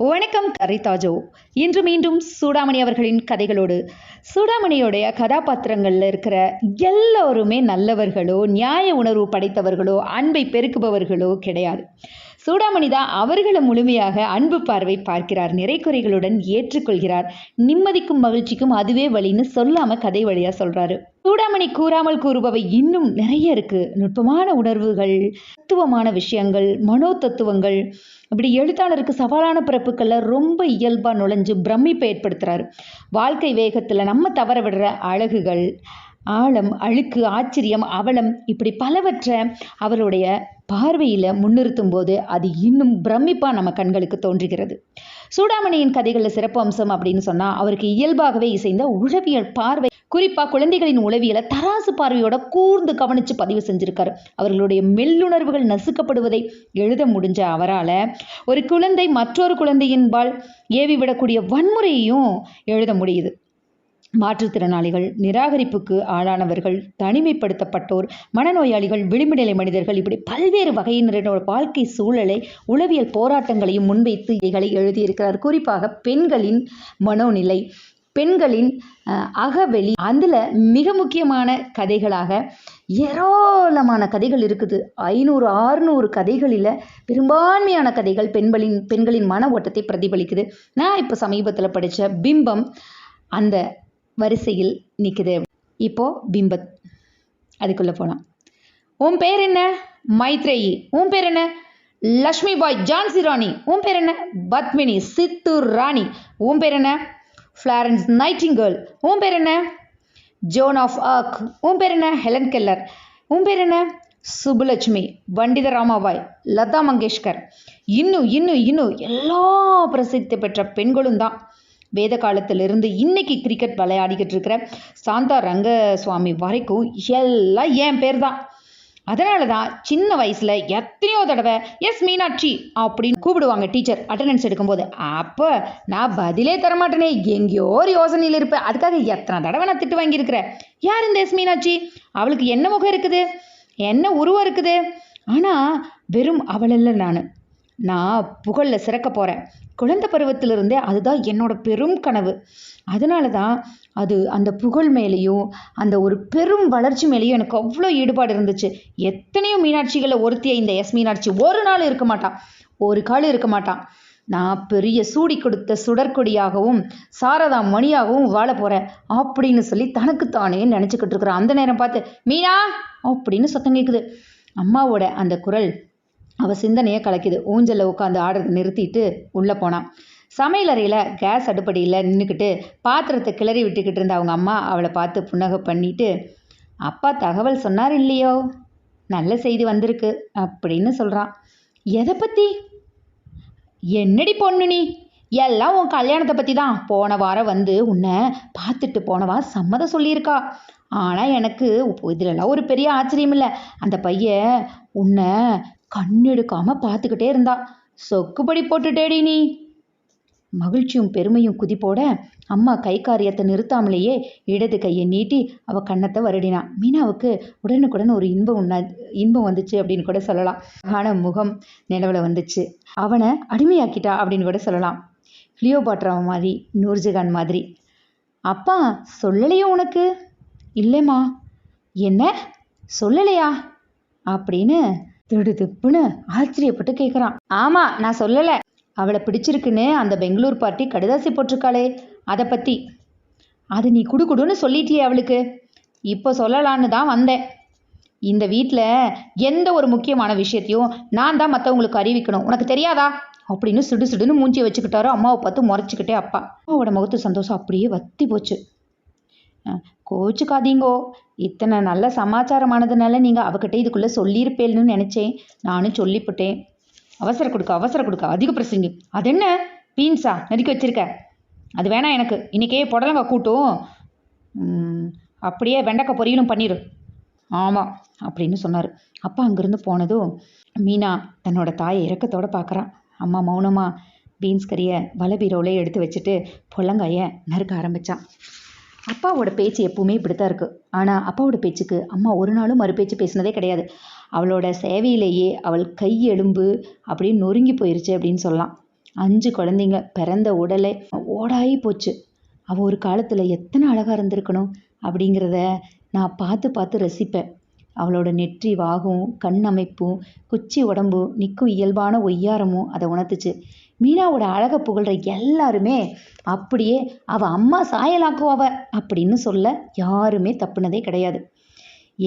வணக்கம் கரிதாஜோ இன்று மீண்டும் சூடாமணி அவர்களின் கதைகளோடு. சூடாமணியோடைய கதாபாத்திரங்களில் இருக்கிற எல்லோருமே நல்லவர்களோ நியாய உணர்வு படைத்தவர்களோ அன்பை பெருக்குபவர்களோ கிடையாது. சூடாமணி தான் அவர்களை முழுமையாக அன்பு பார்வை பார்க்கிறார் நிறைக்குறைகளுடன் ஏற்றுக்கொள்கிறார் நிம்மதிக்கும் மகிழ்ச்சிக்கும் அதுவே வழின்னு சொல்லாமல் கதை வழியாக சொல்கிறாரு சூடாமணி கூறாமல் கூறுபவை இன்னும் நிறைய இருக்கு. நுட்பமான உணர்வுகள் தத்துவமான விஷயங்கள் மனோ தத்துவங்கள் இப்படி எழுத்தாளருக்கு சவாலான பிறப்புக்களில் ரொம்ப இயல்பாக நுழைஞ்சு பிரமிப்பை ஏற்படுத்துகிறாரு வாழ்க்கை வேகத்தில் நம்ம தவற விடுற அழகுகள் ஆழம் அழுக்கு ஆச்சரியம் அவலம் இப்படி பலவற்றை அவருடைய பார்வையில் முன்னிறுத்தும் போது அது இன்னும் பிரமிப்பாக நம்ம கண்களுக்கு தோன்றுகிறது. சூடாமணியின் கதைகளில் சிறப்பு அம்சம் அப்படின்னு சொன்னால் அவருக்கு இயல்பாகவே இசைந்த உளவியல் பார்வை குறிப்பாக குழந்தைகளின் உளவியலை தராசு பார்வையோட கூர்ந்து கவனித்து பதிவு செஞ்சுருக்காரு. அவர்களுடைய மெல்லுணர்வுகள் நசுக்கப்படுவதை எழுத முடிஞ்ச அவரால் ஒரு குழந்தை மற்றொரு குழந்தையின்பால் ஏவி விடக்கூடிய வன்முறையையும் எழுத முடியுது. மாற்றுத்திறனாளிகள் நிராகரிப்புக்கு ஆளானவர்கள் தனிமைப்படுத்தப்பட்டோர் மனநோயாளிகள் விளிம்புநிலை மனிதர்கள் இப்படி பல்வேறு வகையினரோட வாழ்க்கை சூழலை உளவியல் போராட்டங்களையும் முன்வைத்து இவைகளை எழுதியிருக்கிறார். குறிப்பாக பெண்களின் மனோநிலை பெண்களின் அகவெளி. அதில் மிக முக்கியமான கதைகளாக ஏராளமான கதைகள் இருக்குது. ஐநூறு ஆறுநூறு கதைகளில் பெரும்பான்மையான கதைகள் பெண்களின் பெண்களின் மன ஓட்டத்தை பிரதிபலிக்குது. நான் இப்போ சமீபத்தில் படித்த பிம்பம் அந்த வரிசையில் நிற்குது இப்போ பிம்பத் அதுக்குள்ளே போகலாம் உன் பேர் என்ன? மைத்ரேயி. உன் பேர் என்ன? லக்ஷ்மி பாய் ஜான்சி ராணி. உன் பேர் என்ன? பத்மினி சித்தூர் ராணி. உன் பேர் என்ன? ஃப்ளாரன்ஸ் நைட்டிங்கேர்ள் உன் பேர் என்ன? ஜோன் ஆஃப் ஆர்க் உன் பேர் என்ன? ஹெலன் கெல்லர் உன் பேர் என்ன? சுப்புலட்சுமி. பண்டித ராமாபாய் லதா மங்கேஷ்கர். இன்னும் இன்னும் இன்னும் எல்லா பிரசித்தி பெற்ற பெண்களும் தான். வேத காலத்திலிருந்து இன்னைக்கு கிரிக்கெட் விளையாடிக்கிட்டு இருக்கிற சாந்தா ரங்கசுவாமி வரைக்கும் எல்லாம் என் பேர் தான். அதனால தான் சின்ன வயசில் எத்தனையோ தடவை எஸ் மீனாட்சி அப்படின்னு கூப்பிடுவாங்க டீச்சர் அட்டண்டன்ஸ் எடுக்கும்போது. அப்போ நான் பதிலே தரமாட்டேனே எங்கேயோ ஒரு யோசனையில் இருப்பேன். அதுக்காக எத்தனை தடவை நான் திட்டு வாங்கியிருக்கிறேன்? யார் இந்த எஸ் மீனாட்சி? அவளுக்கு என்ன முகம் இருக்குது? என்ன உருவம் இருக்குது? ஆனால் வெறும் அவளல்ல நான். நான் புகழில் சிறக்க போகிறேன் குழந்தை பருவத்திலிருந்தே அதுதான் என்னோட பெரும் கனவு. அதனால தான் அது அந்த புகழ் மேலேயும் அந்த ஒரு பெரும் வளர்ச்சி மேலேயும் எனக்கு அவ்வளோ ஈடுபாடு இருந்துச்சு. எத்தனையோ மீனாட்சிகளை ஒருத்தியை இந்த எஸ் மீனாட்சி. ஒரு நாள் இருக்க மாட்டான். ஒரு கால் இருக்க மாட்டான். நான் பெரிய சூடி கொடுத்த சுடற்கொடியாகவும் சாரதா மணியாகவும் வாழ போகிறேன் அப்படின்னு சொல்லி தனக்குத்தானே நினச்சிக்கிட்டு இருக்கிறான். அந்த நேரம் பார்த்து மீனா! அப்படின்னு சத்தம் கேட்குது அம்மாவோட அந்த குரல் அவள் சிந்தனையை கலக்குது. ஊஞ்சலில் உட்காந்து ஆடுறதை நிறுத்திட்டு உள்ளே போனான். சமையலறையில் கேஸ் அடுப்படியில் நின்றுக்கிட்டு பாத்திரத்தை கிளறி விட்டுக்கிட்டு இருந்த அவங்க அம்மா அவளை பார்த்து புன்னகை பண்ணிட்டு அப்பா தகவல் சொன்னார் இல்லையோ? நல்ல செய்தி வந்திருக்கு அப்படின்னு சொல்கிறான் எதை பற்றி என்னடி பொண்ணு நீ? எல்லாம் உன் கல்யாணத்தை பற்றி தான். போன வாரம் வந்து உன்னை பார்த்துட்டு போனவா சம்மதம் சொல்லியிருக்கா. ஆனால் எனக்கு இதிலெல்லாம் ஒரு பெரிய ஆச்சரியம் இல்லை. அந்த பையன் உன்னை கண்ணெடுக்காமல் பார்த்துக்கிட்டே இருந்தா சொக்குப்படி போட்டுட்டேடி நீ. மகிழ்ச்சியும் பெருமையும் குதிப்போட அம்மா கை காரியத்தை நிறுத்தாமலேயே இடது கையை நீட்டி அவள் கண்ணத்தை வருடினான் மீனாவுக்கு உடனுக்குடன் ஒரு இன்பம் உண்ணா இன்பம் வந்துச்சு அப்படின்னு கூட சொல்லலாம். ஆன முகம் நிலவில் வந்துச்சு. அவனை அடிமையாக்கிட்டா அப்படின்னு கூட சொல்லலாம். கிளியோபாட்ரா மாதிரி நூர்ஜகான் மாதிரி. அப்பா சொல்லலையோ உனக்கு? இல்லைம்மா. என்ன? சொல்லலையா? அப்படின்னு திடுதிப்புன்னு ஆச்சரியப்பட்டு கேட்குறான் ஆமாம் நான் சொல்லலை. அவளை பிடிச்சிருக்குன்னு அந்த பெங்களூர் பார்ட்டி கடுதாசி போட்டிருக்காளே அதை பற்றி அது நீ குடுக்குடுன்னு சொல்லிட்டியே அவளுக்கு. இப்போ சொல்லலான்னு தான் வந்தேன். இந்த வீட்டில் எந்த ஒரு முக்கியமான விஷயத்தையும் நான் தான் மற்றவங்களுக்கு அறிவிக்கணும். உனக்கு தெரியாதா? அப்படின்னு சுடு சுடுன்னு மூஞ்சி வச்சுக்கிட்டாரோ. அம்மாவை பார்த்து முறைச்சிக்கிட்டே அப்பா. அம்மாவோட முகத்து சந்தோஷம் அப்படியே வத்தி போச்சு. கோச்சுக்காதீங்கோ. இத்தனை நல்ல சமாச்சாரமானதுனால நீங்கள் அவகிட்ட இதுக்குள்ளே சொல்லியிருப்பேன்னு நினச்சேன். நானும் சொல்லிவிட்டேன் அவசர கொடுக்க அவசர கொடுக்க அதிக பிரசங்கி அது என்ன? பீன்ஸா நறுக்கி வச்சிருக்க. அது வேணாம் எனக்கு. இன்றைக்கே புடலங்க கூட்டும். அப்படியே வெண்டைக்காய் பொரியலும் பண்ணிடு ஆமாம் அப்படின்னு சொன்னார். அப்பா அங்கேருந்து போனதும் மீனா தன்னோட தாயை இறக்கத்தோடு பார்க்குறான் அம்மா மௌனமாக பீன்ஸ் கறியை வலை எடுத்து வச்சுட்டு பொள்ளங்காயை நறுக்க ஆரம்பித்தான் அப்பாவோட பேச்சு எப்பவுமே இப்படி தான் இருக்குது ஆனால் அப்பாவோட பேச்சுக்கு அம்மா ஒரு நாளும் மறு பேச்சு பேசினதே கிடையாது. அவளோட சேவையிலேயே அவள் கை எலும்பு அப்படியே நொறுங்கி போயிருச்சு அப்படின்னு சொல்லலாம். அஞ்சு குழந்தைங்க பிறந்த உடலே ஓடாயி போச்சு. அவள் ஒரு காலத்தில் எத்தனை அழகாக இருந்திருக்கணும் அப்படிங்கிறத நான் பார்த்து பார்த்து ரசிப்பேன். அவளோட நெற்றி வாகும் கண் அமைப்பும் குச்சி உடம்பும் நிற்கும் இயல்பான ஒய்யாரமும் அதை உணர்த்துச்சு. மீனாவோட அழகை புகழ்கிற எல்லாருமே அப்படியே அவள் அம்மா சாயலாக்குவாவ அப்படின்னு சொல்ல யாருமே தப்புனதே கிடையாது.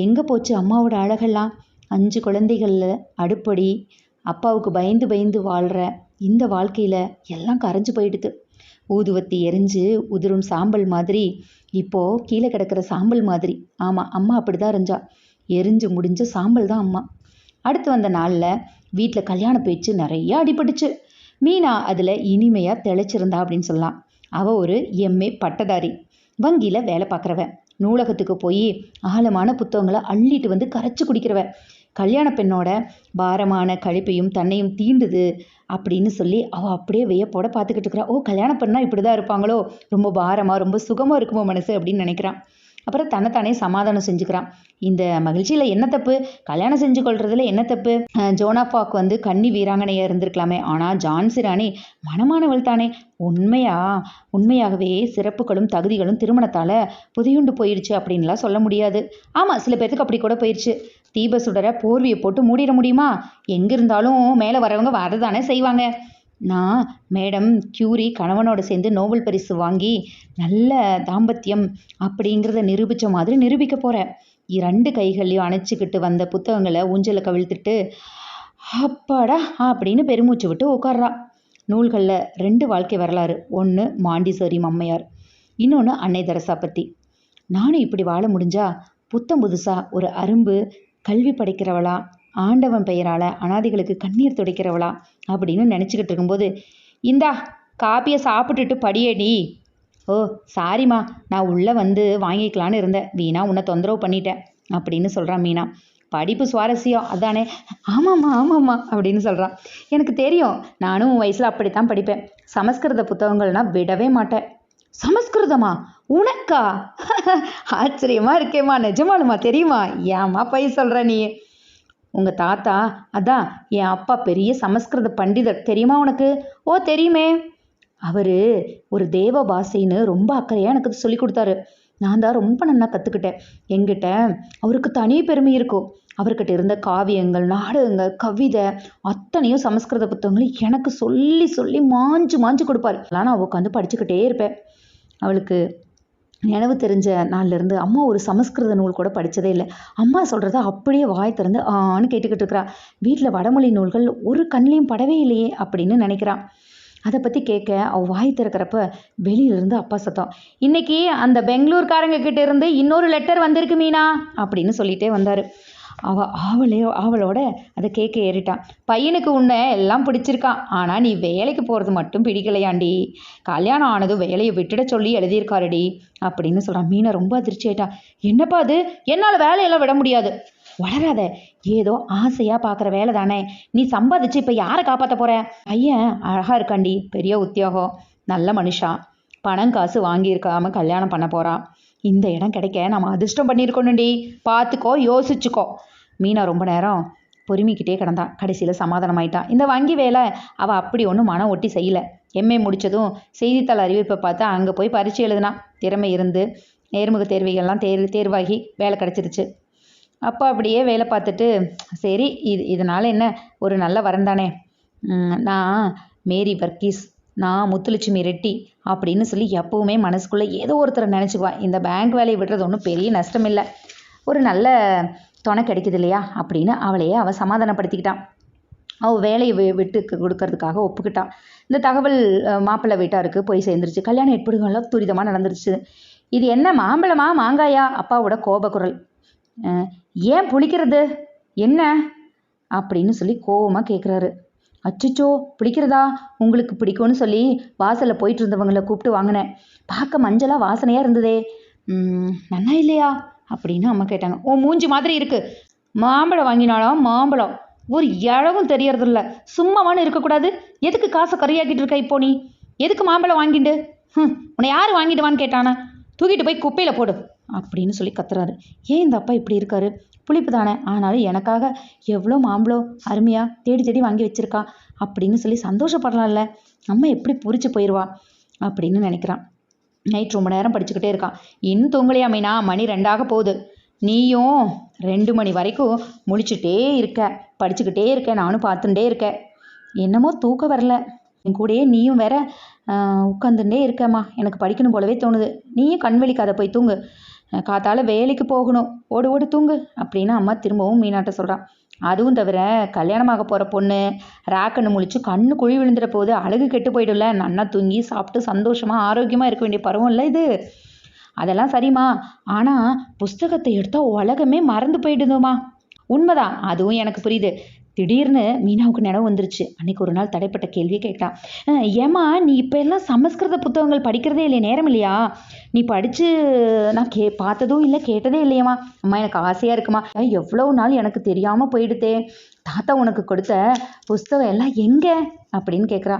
எங்கே போச்சு அம்மாவோட அழகெல்லாம்? அஞ்சு குழந்தைகளில் அடுப்படி அப்பாவுக்கு பயந்து பயந்து வாழ்கிற இந்த வாழ்க்கையில் எல்லாம் கரைஞ்சு போயிடுது. ஊதுவத்தி எரிஞ்சு உதிரும் சாம்பல் மாதிரி இப்போது கீழே கிடக்கிற சாம்பல் மாதிரி. ஆமாம் அம்மா அப்படி தான் இருந்தா எரிஞ்சு முடிஞ்ச சாம்பல் தான் அம்மா. அடுத்து வந்த நாளில் வீட்டில் கல்யாண பேச்சு நிறைய அடிபட்டுச்சு. மீனா அதில் இனிமையாக தெளிச்சிருந்தா அப்படின்னு சொல்லலாம். அவள் ஒரு எம்ஏ பட்டதாரி. வங்கியில் வேலை பார்க்குறவன் நூலகத்துக்கு போய் ஆழமான புத்தகங்களை அள்ளிட்டு வந்து கரைச்சி குடிக்கிறவ. கல்யாண பெண்ணோட பாரமான கழிப்பையும் தன்னையும் தீண்டுது அப்படின்னு சொல்லி அவள் அப்படியே வியப்போட பார்த்துக்கிட்டு இருக்கிறா. ஓ கல்யாணம் பண்ணால் இப்படி தான் இருப்பாங்களோ? ரொம்ப பாரமாக ரொம்ப சுகமாக இருக்குமோ மனசு? அப்படின்னு நினைக்கிறான் அப்புறம் தன்னைத்தானே சமாதானம் செஞ்சுக்கிறான். இந்த மகிழ்ச்சியில் என்ன தப்பு? கல்யாணம் செஞ்சு கொள்றதுல என்ன தப்பு? ஜோனாஃபாக் வந்து கன்னி வீராங்கனையாக இருந்திருக்கலாமே. ஆனால் ஜான்சி ராணி மனமானவள் தானே. உண்மையா? உண்மையாகவே சிறப்புகளும் தகுதிகளும் திருமணத்தால் புதையுண்டு போயிடுச்சு அப்படின்லாம் சொல்ல முடியாது. ஆமாம் சில பேர்த்துக்கு அப்படி கூட போயிடுச்சு தீப சுடரை போர்வியை போட்டு மூடிட முடியுமா? எங்கே இருந்தாலும் மேலே வரவங்க வரதானே செய்வாங்க. நான் மேடம் கியூரி கணவனோட சேர்ந்து நோபல் பரிசு வாங்கி நல்ல தாம்பத்தியம் அப்படிங்கிறத நிரூபித்த மாதிரி நிரூபிக்க போகிறேன் இரண்டு கைகளையும் அணைச்சிக்கிட்டு வந்த புத்தகங்களை ஊஞ்சலை கவிழ்த்துட்டு அப்பாடா அப்படின்னு பெருமூச்சு விட்டு உட்கார்றா நூல்களில் ரெண்டு வாழ்க்கை வரலாறு. ஒன்று மாண்டிசேரி மம்மையார் இன்னொன்று அன்னை தெரசா பற்றி நானும் இப்படி வாழ முடிஞ்சா புத்தம் புதுசாக ஒரு அரும்பு கல்வி படைக்கிறவளா ஆண்டவன் பெயரால் அனாதைகளுக்கு கண்ணீர் துடைக்கிறவளா அப்படின்னு நினச்சிக்கிட்டு இருக்கும்போது இந்தா காப்பியை சாப்பிட்டுட்டு படியடி ஓ சாரிம்மா நான் உள்ளே வந்து வாங்கிக்கலான்னு இருந்தேன். வீணா உன்னை தொந்தரவு பண்ணிட்டேன் அப்படின்னு சொல்கிறான் மீனா. படிப்பு சுவாரஸ்யம் அதானே? ஆமாம்மா ஆமாம்மா அப்படின்னு சொல்கிறான் எனக்கு தெரியும் நானும் உன் வயசில் அப்படித்தான் படிப்பேன். சமஸ்கிருத புத்தகங்கள்னா விடவே மாட்டேன். சமஸ்கிருதமா? உனக்கா? ஆச்சரியமா இருக்கேம்மா நிஜமாலுமா தெரியுமா? ஏம்மா பை சொல்கிற நீ? உங்கள் தாத்தா அதான் என் அப்பா பெரிய சமஸ்கிருத பண்டிதர் தெரியுமா உனக்கு? ஓ தெரியுமே. அவர் ஒரு தேவ பாஷைன்னு ரொம்ப அக்கறையாக எனக்கு சொல்லி கொடுத்தாரு. நான் தான் ரொம்ப நல்லா கற்றுக்கிட்டேன் எங்கிட்ட அவருக்கு தனி பெருமை இருக்கும் அவர்கிட்ட இருந்த காவியங்கள் நாடகங்கள் கவிதை அத்தனையும் சமஸ்கிருத புத்தகங்களும் எனக்கு சொல்லி சொல்லி மாஞ்சு மாஞ்சு கொடுப்பாரு. அதெல்லாம் நான் உட்காந்து படிச்சுக்கிட்டே இருப்பேன். அவளுக்கு நினைவு தெரிஞ்ச நாள்லேருந்து அம்மா ஒரு சமஸ்கிருத நூல் கூட படித்ததே இல்லை. அம்மா சொல்கிறத அப்படியே வாய் திறந்து ஆன்னு கேட்டுக்கிட்டு இருக்கிறா. வீட்டில் வடமொழி நூல்கள் ஒரு கண்ணிலையும் படவே இல்லையே அப்படின்னு நினைக்கிறான் அதை பற்றி கேட்க அவள் வாய் திறக்கிறப்ப வெளியிலேருந்து அப்பா சத்தம் இன்னைக்கு அந்த பெங்களூர்காரங்க கிட்ட இருந்து இன்னொரு லெட்டர் வந்திருக்கு மீனா அப்படின்னு சொல்லிட்டே வந்தார். அவள் ஆவலையோ ஆவலோட அதை கேட்க ஏறிட்டான் பையனுக்கு உன்னை எல்லாம் பிடிச்சிருக்கான் ஆனால் நீ வேலைக்கு போகிறது மட்டும் பிடிக்கலையாண்டி. கல்யாணம் ஆனதும் வேலையை விட்டுட சொல்லி எழுதியிருக்காருடி அப்படின்னு சொல்கிறான் மீனை ரொம்ப அதிர்ச்சி ஆயிட்டா. என்னப்பா அது? என்னால் வேலையெல்லாம் விட முடியாது. வளராத. ஏதோ ஆசையாக பார்க்குற வேலை தானே. நீ சம்பாதிச்சு இப்போ யாரை காப்பாற்ற போகிற பையன் அழகாக இருக்காண்டி. பெரிய உத்தியோகம். நல்ல மனுஷா. பணம் காசு வாங்கியிருக்காம கல்யாணம் பண்ண போகிறான் இந்த இடம் கிடைக்க நம்ம அதிர்ஷ்டம் பண்ணியிருக்கணும்டி. பார்த்துக்கோ யோசிச்சுக்கோ. மீனா ரொம்ப நேரம் பொறுமிக்கிட்டே கிடந்தான் கடைசியில் சமாதானமாயிட்டான் இந்த வங்கி வேலை அவள் அப்படி ஒன்றும் மனம் ஒட்டி செய்யலை. எம்ஏ முடித்ததும் செய்தித்தாள் அறிவிப்பை பார்த்தா அங்கே போய் பரீட்சை எழுதுனா. திறமை இருந்து நேர்முக தேர்வுகள்லாம் தேர் தேர்வாகி வேலை கிடச்சிருச்சு. அப்போ அப்படியே வேலை பார்த்துட்டு சரி இது இதனால் என்ன? ஒரு நல்ல வரன் தானே. நான் மேரி வர்க்கீஸ் நான் முத்துலட்சுமி ரெட்டி அப்படின்னு சொல்லி எப்பவுமே மனசுக்குள்ளே ஏதோ ஒருத்தரை நினச்சிக்குவா. இந்த பேங்க் வேலையை விடுறது ஒன்றும் பெரிய நஷ்டம் இல்லை. ஒரு நல்ல துணை கிடைக்குது இல்லையா அப்படின்னு அவளையே அவள் சமாதானப்படுத்திக்கிட்டான் அவள் வேலையை விட்டு கொடுக்கறதுக்காக ஒப்புக்கிட்டான் இந்த தகவல் மாப்பிள்ளை வீட்டாருக்கு போய் சேர்ந்துருச்சு. கல்யாண ஏற்பாடுகள்லாம் துரிதமாக நடந்துருச்சு. இது என்ன மாம்பழமா மாங்காயா? அப்பாவோட கோபக்குரல் ஏன் புளிக்கிறது? என்ன? அப்படின்னு சொல்லி கோபமாக கேட்குறாரு அச்சச்சோ பிடிக்கிறதா? உங்களுக்கு பிடிக்கும்னு சொல்லி வாசலில் போயிட்டு இருந்தவங்கள கூப்பிட்டு வாங்கினேன். பார்க்க மஞ்சளாக வாசனையாக இருந்ததே. நல்லா இல்லையா? அப்படின்னு அம்மா கேட்டாங்க. ஓ மூஞ்சி மாதிரி இருக்குது மாம்பழம் வாங்கினாலும் மாம்பழம். ஒரு இழவும் தெரியறதில்ல. சும்மாவானு இருக்கக்கூடாது. எதுக்கு காசை கரையாக்கிட்டு இருக்க இப்போ நீ? எதுக்கு மாம்பழம் வாங்கிண்டு? ம் உன்னை யார் வாங்கிடுவான்னு கேட்டானா? தூக்கிட்டு போய் குப்பையில் போடு. அப்படின்னு சொல்லி கத்துறாரு. ஏன் இந்த அப்பா இப்படி இருக்காரு? புளிப்பு தானே. ஆனாலும் எனக்காக எவ்வளோ மாம்பழம் அருமையாக தேடி தேடி வாங்கி வச்சிருக்கா அப்படின்னு சொல்லி சந்தோஷப்படலாம்ல. அம்மா எப்படி புரிச்சு போயிடுவா அப்படின்னு நினைக்கிறான். நைட் ரொம்ப நேரம் படிச்சுக்கிட்டே இருக்கான் இன்னும் தூங்கலையா மீனா? மணி ரெண்டாக போகுது. நீயும் ரெண்டு மணி வரைக்கும் முழிச்சுட்டே இருக்க. படிச்சுக்கிட்டே இருக்க. நானும் பார்த்துட்டே இருக்கேன் என்னமோ தூக்கம் வரல. என் கூடயே நீயும் வேற உட்காந்துட்டே இருக்கம்மா. எனக்கு படிக்கணும் போலவே தோணுது. நீயும் கண் விழிக்காத போய் தூங்கு. காத்தால வேலைக்கு போகணும். ஓடு ஓடு தூங்கு. அப்படின்னு அம்மா திரும்பவும் மீனாட்ட சொல்கிறான் அதுவும் தவிர கல்யாணமாக போகிற பொண்ணு ராக்கண்ணு முழிச்சு கண்ணு குழி விழுந்துற போது அழகு கெட்டு போயிடும்ல. நன்னா தூங்கி சாப்பிட்டு சந்தோஷமாக ஆரோக்கியமாக இருக்க வேண்டிய பருவம் இல்லை இது. அதெல்லாம் சரிம்மா. ஆனால் புஸ்தகத்தை எடுத்தால் உலகமே மறந்து போயிடுதுமா உண்மைதான். அதுவும் எனக்கு புரியுது. திடீர்னு மீனாவுக்கு நினைவு வந்துருச்சு. அன்னைக்கு ஒரு நாள் தடைப்பட்ட கேள்வியை கேட்டான். ஏமா ஏம்மா நீ இப்போ எல்லாம் சமஸ்கிருத புத்தகங்கள் படிக்கிறதே இல்லையா நேரம் இல்லையா? நீ படித்து நான் கே பார்த்ததும் இல்லை கேட்டதே இல்லையம்மா. அம்மா எனக்கு ஆசையாக இருக்குமா? எவ்வளோ நாள் எனக்கு தெரியாமல் போயிடுதே தாத்தா உனக்கு கொடுத்த புஸ்தகம் எல்லாம் எங்கே? அப்படின்னு கேட்குறா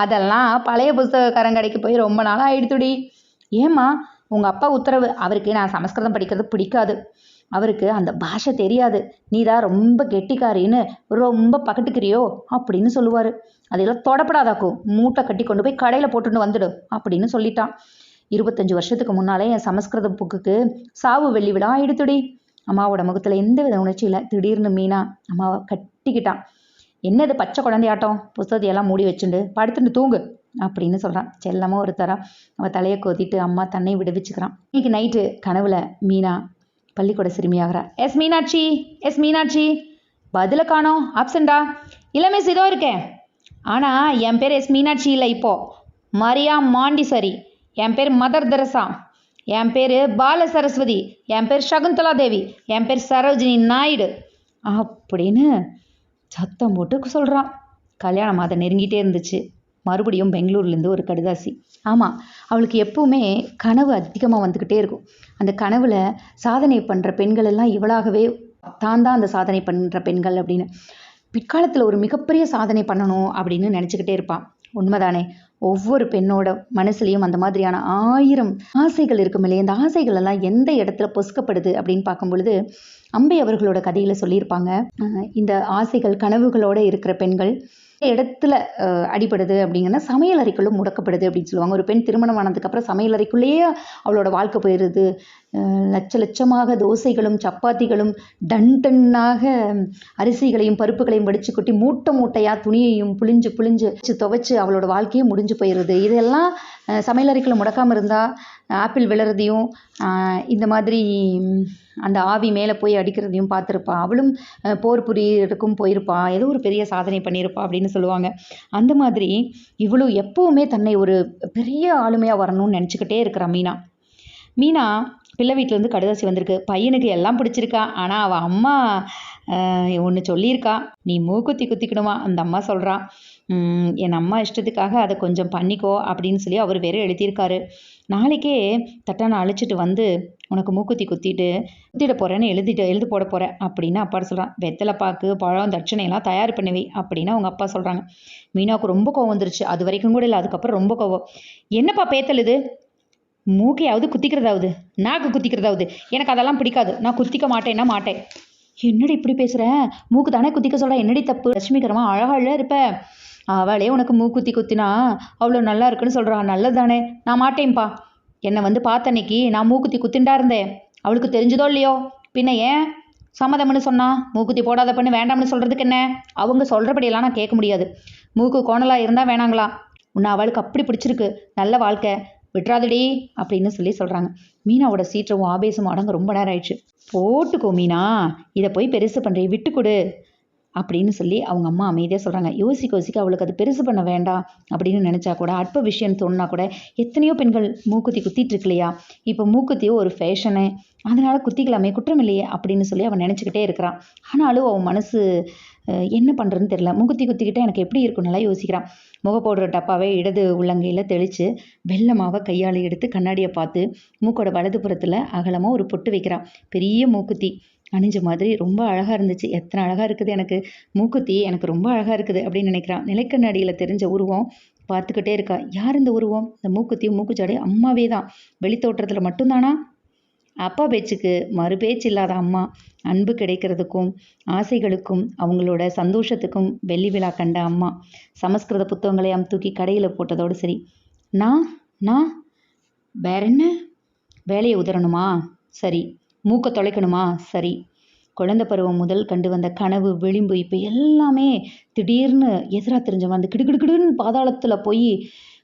அதெல்லாம் பழைய புஸ்தகக்காரன் கடைக்கு போய் ரொம்ப நாளாக ஆயிடுத்துடி. ஏம்மா உங்கள் அப்பா உத்தரவு. அவருக்கு நான் சமஸ்கிருதம் படிக்கிறது பிடிக்காது. அவருக்கு அந்த பாஷை தெரியாது. நீ தான் ரொம்ப கெட்டிக்காரின்னு ரொம்ப பக்கட்டுக்கிறியோ அப்படின்னு சொல்லுவார். அதெல்லாம் தொடப்படாதாக்கும் மூட்டை கட்டி கொண்டு போய் கடையில் போட்டுட்டு வந்துடு அப்படின்னு சொல்லிட்டான். இருபத்தஞ்சு வருஷத்துக்கு முன்னாலே என் சமஸ்கிருத புக்குக்கு சாவு வெள்ளி விழா ஆயிடுத்துடி. அம்மாவோட முகத்தில் எந்த வித உணர்ச்சி இல்லை. திடீர்னு மீனா அம்மாவை கட்டிக்கிட்டான். என்னது பச்சை குழந்தையாட்டம்? புஸ்தகத்தையெல்லாம் மூடி வச்சுண்டு படுத்துட்டு தூங்கு அப்படின்னு சொல்கிறான் செல்லமாக ஒரு தரம் அவள் தலையை கொதிட்டு அம்மா தன்னை விடுவிச்சுக்கிறான். இன்னைக்கு நைட்டு கனவுல மீனா பள்ளிக்கூட சிறுமியாகிறா. எஸ் மீனாட்சி எஸ் மீனாட்சி பதில காணோம். ஆப்சண்டா இல்லை மிஸ் இதோ இருக்கேன். ஆனால் என் பேர் எஸ் மீனாட்சி இல்லை இப்போ. மரியா மாண்டிசரி. என் பேர் மதர் தெரசா. என் பேர் பால சரஸ்வதி. என் பேர் சகுந்தலா தேவி. என் பேர் சரோஜினி நாயுடு. அப்படின்னு சத்தம் போட்டு சொல்கிறான் கல்யாணம் மாதம் நெருங்கிட்டே இருந்துச்சு. மறுபடியும் பெங்களூர்லேருந்து ஒரு கடுதாசி. ஆமாம் அவளுக்கு எப்பவுமே கனவு அதிகமாக வந்துக்கிட்டே இருக்கும். அந்த கனவில் சாதனை பண்ணுற பெண்கள் எல்லாம் இவளாகவே தான் தான் அந்த சாதனை பண்ணுற பெண்கள் அப்படின்னு. பிற்காலத்தில் ஒரு மிகப்பெரிய சாதனை பண்ணணும் அப்படின்னு நினச்சிக்கிட்டே இருப்பான் உண்மைதானே? ஒவ்வொரு பெண்ணோட மனசுலேயும் அந்த மாதிரியான ஆயிரம் ஆசைகள் இருக்கும் இல்லையா? இந்த ஆசைகள் எல்லாம் எந்த இடத்துல பொசுக்கப்படுது அப்படின்னு பார்க்கும் பொழுது அம்பை அவர்களோட கதையில் சொல்லியிருப்பாங்க. இந்த ஆசைகள் கனவுகளோட இருக்கிற பெண்கள் இடத்துல அடிப்படுது அடிபடுது அப்படிங்கன்னா சமையல் அறைக்குள்ளே முடக்கப்படுது அப்படின்னு சொல்லுவாங்க. ஒரு பெண் திருமணம் ஆனதுக்கப்புறம் சமையல் அறைக்குள்ளேயே அவளோட வாழ்க்கை போயிடுது. லட்ச லட்சமாக தோசைகளும் சப்பாத்திகளும் டன் டன்னாக அரிசிகளையும் பருப்புகளையும் வடிச்சு கொட்டி மூட்டை மூட்டையாக துணியையும் புளிஞ்சு புளிஞ்சு வச்சு துவைச்சு அவளோட வாழ்க்கையே முடிஞ்சு போயிடுது இதெல்லாம் அஹ், முடக்காமல் இருந்தால் ஆப்பிள் விழுறதையும் இந்த மாதிரி அந்த ஆவி மேலே போய் அடிக்கிறதையும் பார்த்துருப்பா. அவளும் போர் புரியறதுக்கும் போயிருப்பா. ஏதோ ஒரு பெரிய சாதனை பண்ணியிருப்பா அப்படின்னு சொல்லுவாங்க. அந்த மாதிரி இவ்வளோ எப்போவுமே தன்னை ஒரு பெரிய ஆளுமையாக வரணும்னு நினச்சிக்கிட்டே இருக்கிறா மீனா. மீனா பிள்ளை வீட்டிலேருந்து கடுதாசி வந்திருக்கு. பையனுக்கு எல்லாம் பிடிச்சிருக்கா. ஆனால் அவள் அம்மா ஒன்று சொல்லியிருக்கா. நீ மூக்குத்தி குத்திக்கணுமா? அந்த அம்மா சொல்கிறான் என் அம்மா இஷ்டத்துக்காக அதை கொஞ்சம் பண்ணிக்கோ அப்படின்னு சொல்லி அவர் வேற எழுதியிருக்காரு. நாளைக்கே தட்டான அழைச்சிட்டு வந்து உனக்கு மூக்குத்தி குத்திட்டு குத்திட போகிறேன்னு எழுதிட்டு எழுதி போட போகிறேன் அப்படின்னு அப்பா சொல்கிறான் வெத்தலை பாக்கு பழம் தட்சணை எல்லாம் தயார் பண்ணுவி அப்படின்னு அவங்க அப்பா சொல்கிறாங்க மீனாவுக்கு ரொம்ப கோவம் வந்துருச்சு. அது வரைக்கும் கூட இல்லை. அதுக்கப்புறம் ரொம்ப கோவம். என்னப்பா பேத்தல் இது? மூக்கையாவது குத்திக்கிறதாவது நாக்கு குத்திக்கிறதாவது. எனக்கு அதெல்லாம் பிடிக்காது. நான் குத்திக்க மாட்டேன்னா மாட்டேன். என்னடி இப்படி பேசுகிற மூக்கு தானே குத்திக்க சொல்கிற என்னடி தப்பு? லட்சுமிகரமா அழகால இருப்ப? அவளே உனக்கு மூக்குத்தி குத்தினா அவ்வளோ நல்லா இருக்குன்னு சொல்கிறான் நல்லது தானே நான் மாட்டேன்ப்பா என்னை வந்து பார்த்த அன்னைக்கு நான் மூக்குத்தி குத்திண்டா இருந்தேன். அவளுக்கு தெரிஞ்சதோ இல்லையோ? பின்ன ஏன்? சம்மதம்னு சொன்னா மூக்குத்தி போடாத பண்ணு வேண்டாம்னு சொல்கிறதுக்கு என்ன? அவங்க சொல்கிறபடியெல்லாம் நான் கேட்க முடியாது. மூக்கு கோணலாக இருந்தால் வேணாங்களா? உன்னை அவளுக்கு அப்படி பிடிச்சிருக்கு. நல்ல வாழ்க்கை. விட்றாதடி அப்படின்னு சொல்லி சொல்கிறாங்க மீனாவோட சீற்றமும் ஆபேசமும் அடங்க ரொம்ப நேரம் ஆயிடுச்சு. போட்டுக்கோ மீனா இதை போய் பெருசு பண்ணுறே விட்டு கொடு அப்படின்னு சொல்லி அவங்க அம்மா அமைதியாக சொல்கிறாங்க யோசிக்க யோசிக்க அவளுக்கு அது பெருசு பண்ண வேண்டாம் அப்படின்னு நினச்சா கூட அற்ப விஷயம் தோணுனா கூட எத்தனையோ பெண்கள் மூக்குத்தி குத்திட்டு இருக்கு இல்லையா? இப்போ மூக்குத்தியோ ஒரு ஃபேஷனு அதனால குத்திக்கலாமே குற்றம் இல்லையே அப்படின்னு சொல்லி அவன் நினச்சிக்கிட்டே இருக்கிறான். ஆனாலும் அவன் மனசு என்ன பண்ணுறதுன்னு தெரில மூக்குத்தி குத்திக்கிட்டே எனக்கு எப்படி இருக்கும்னால யோசிக்கிறான். முக போடுற டப்பாவை இடது உள்ளங்கையில் தெளித்து வெள்ளமாவை கையால் எடுத்து கண்ணாடியை பார்த்து மூக்கோட வலதுபுறத்தில் அகலமாக ஒரு பொட்டு வைக்கிறான். பெரிய மூக்குத்தி. அணிஞ்ச மாதிரி ரொம்ப அழகாக இருந்துச்சு. எத்தனை அழகாக இருக்குது எனக்கு. மூக்குத்தி எனக்கு ரொம்ப அழகாக இருக்குது அப்படின்னு நினைக்கிறான். நிலைக்கண்ணாடியில் தெரிஞ்ச உருவம் பார்த்துக்கிட்டே இருக்கா. யார் இந்த உருவம்? இந்த மூக்குத்தியும் மூக்குச்சாடையும் அம்மாவே தான். வெளித்தோட்டத்தில் மட்டும்தானா? அப்பா பேச்சுக்கு மறு பேச்சு இல்லாத அம்மா அன்பு கிடைக்கிறதுக்கும் ஆசைகளுக்கும் அவங்களோட சந்தோஷத்துக்கும் வெள்ளி விழா கண்ட அம்மா. சமஸ்கிருத புத்தகங்களையாம் தூக்கி கடையில் போட்டதோடு சரி. நான் நான் வேற என்ன? வேலையை உதறணுமா? சரி. மூக்கை தொலைக்கணுமா? சரி. குழந்தை பருவம் முதல் கண்டு வந்த கனவு விளிம்பு இப்போ எல்லாமே திடீர்னு எதிராக தெரிஞ்சவன் அந்த கிடுகிடுகிடுன்னு பாதாளத்தில் போய்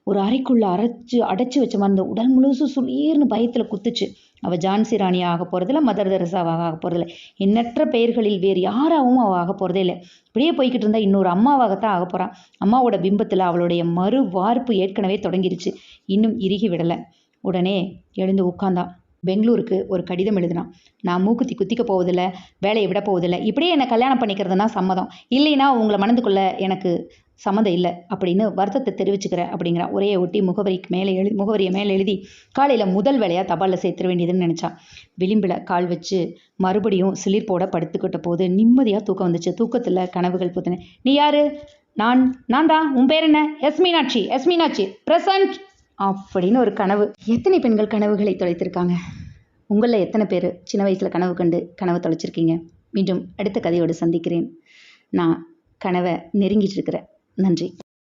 ஒரு அறைக்குள்ளே அரைச்சி அடைச்சி வச்ச மாதிரி இந்த உடல் முழுசும் சுளீர்னு பயத்தில் குத்துச்சு. அவள் ஜான்சி ராணி ஆக போகிறதில்ல மதர் தெரசாவாக ஆக போகிறதில்ல எண்ணற்ற பெயர்களில் வேறு யாராகவும் அவள் ஆக போகிறதே இல்லை. இப்படியே போய்கிட்டு இருந்தால் இன்னொரு அம்மாவாகத்தான் ஆக போகிறான் அம்மாவோட பிம்பத்தில் அவளுடைய மறு வார்ப்பு ஏற்கனவே தொடங்கிருச்சு. இன்னும் இறுகி விடலை. உடனே எழுந்து உட்காந்தான் பெங்களூருக்கு ஒரு கடிதம் எழுதினான். நான் மூக்குத்தி குத்திக்க போவதில்ல வேலையை விட போவதில்லை. இப்படியே என்னை கல்யாணம் பண்ணிக்கிறதுனா சம்மதம். இல்லைன்னா உங்களை மணந்துக்குள்ள எனக்கு சம்மந்தம் இல்லை அப்படின்னு வருத்தத்தை தெரிவிச்சுக்கிறேன் அப்படிங்கிறான் ஒரே ஒட்டி முகவரிக்கு மேலே எழுதி முகவரியை மேலே எழுதி காலையில் முதல் வேலையாக தபாலில் சேர்த்துற வேண்டியதுன்னு நினச்சான் விளிம்பில் கால் வச்சு மறுபடியும் சிலிர் போட படுத்துக்கிட்ட போது நிம்மதியாக தூக்கம் வந்துச்சு. தூக்கத்தில் கனவுகள் புத்தின. நீ யாரு? நான் நான் தான். உன் பேர் என்ன? S Meenakshi. S Meenakshi. Present அப்படின்னு ஒரு கனவு. எத்தனை பெண்கள் கனவுகளை தொலைத்திருக்காங்க? உங்களில் எத்தனை பேர் சின்ன வயசில் கனவு கண்டு கனவு தொலைச்சிருக்கீங்க? மீண்டும் அடுத்த கதையோடு சந்திக்கிறேன். நான் கனவை நெருங்கிட்டு இருக்கிறேன். நன்றி.